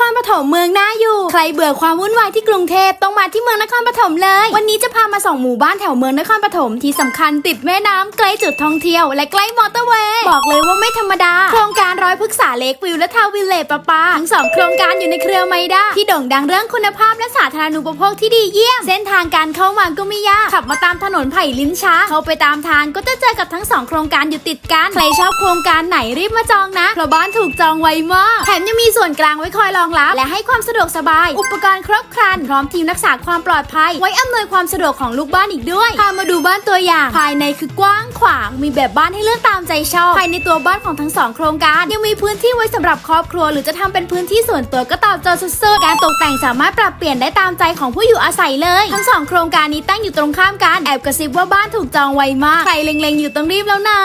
ครปฐมเมืองน่าอยู่ ใครเบื่อความวุ่นวายที่กรุงเทพต้องมาที่เมืองนครปฐมเลย วันนี้จะพามาส่องหมู่บ้านแถวเมืองนครปฐมที่สำคัญติดแม่น้ำใกล้จุดท่องเที่ยว และใกล้มอเตอร์เวย์บอกเลยว่าไม่ธรรมดา โครงการร้อยพฤกษาเล็กวิวและทาวน์วิลเลจประปาทั้งสองโครงการอยู่ในเครือไมด้าที่โด่งดังเรื่องคุณภาพและสาธารณูปโภคที่ดีเยี่ยม เส้นทางการเข้ามาก็ไม่ยากขับมาตามถนนไผ่ลิ้นช้าเข้าไปตามทางก็จะเจอกับทั้งสองโครงการอยู่ติดกันใครชอบโครงการไหนรีบมาจองนะเพราะบ้านถูกจองไวมากแถมยังมีส่วนกลางไว้คอยรองรับ และให้ความสะดวกสบาย อุปกรณ์ครบครัน พร้อมทีมรักษาความปลอดภัย ไว้อำนวยความสะดวกของลูกบ้านอีกด้วย พามาดูบ้านตัวอย่าง ภายในคือกว้างขวาง มีแบบบ้านให้เลือกตามใจชอบ ภายในตัวบ้านของทั้งสองโครงการ ยังมีพื้นที่ไว้สำหรับครอบครัว หรือจะทำเป็นพื้นที่ส่วนตัวก็ตอบโจทย์สุดๆ การตกแต่งสามารถปรับเปลี่ยนได้ตามใจของผู้อยู่อาศัยเลย ทั้งสองโครงการนี้ตั้งอยู่ตรงข้ามกัน แอบกระซิบว่าบ้านถูกจองไวมาก ใครเล็งๆอยู่ต้องรีบแล้วนะ